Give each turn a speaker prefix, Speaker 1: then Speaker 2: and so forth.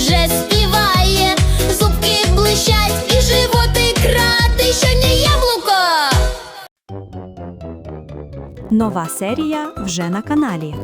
Speaker 1: вже співає, зубки блищать і животи крати, що не яблуко.
Speaker 2: Нова серія вже на каналі.